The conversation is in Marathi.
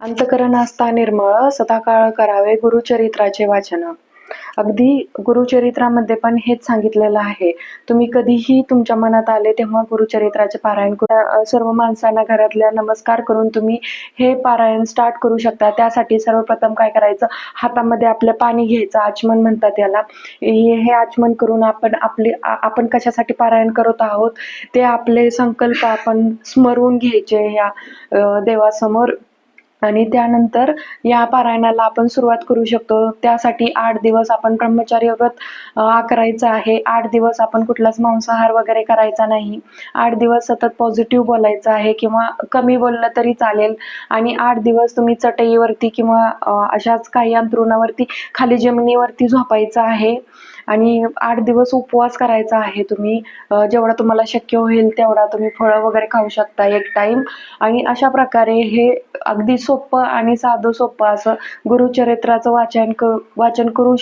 अंतकरण असता निर्मळ सदाकाळ करावे गुरुचरित्राचे वाचन. अगदी गुरुचरित्रामध्ये पण हेच सांगितलेलं आहे. तुम्ही कधीही तुमच्या मनात आले तेव्हा गुरुचरित्राचे पारायण करून सर्व माणसांना घरातल्या नमस्कार करून तुम्ही हे पारायण स्टार्ट करू शकता. त्यासाठी सर्वप्रथम काय करायचं? हातामध्ये आपलं पाणी घ्यायचं आचमन म्हणतात याला. हे आचमन करून आपण आपले आपण कशासाठी पारायण करत आहोत? ते आपले संकल्प आपण स्मरून घ्यायचे या देवासमोर. आणि त्यानंतर या पारायणाला आपण सुरुवात करू शकतो. त्यासाठी आठ दिवस आपण ब्रह्मचार्य व्रत करायचं आहे. आठ दिवस आपण कुठलाच मांसाहार वगैरे करायचा नाही. आठ दिवस सतत पॉझिटिव्ह बोलायचं आहे किंवा कमी बोललं तरी चालेल. आणि आठ दिवस तुम्ही चटईवरती किंवा अशाच काही अंतरुणावरती खाली जमिनीवरती झोपायचं आहे. आणि आठ दिवस उपवास करायचा आहे तुम्ही. जेवढा तुम्हाला शक्य होईल तेवढा तुम्ही फळं वगैरे खाऊ शकता एक टाइम आणि अशा प्रकारे हे अगदी सोपं आणि साधं सोपं असं गुरुचरित्राचं वाचन क वाचन करू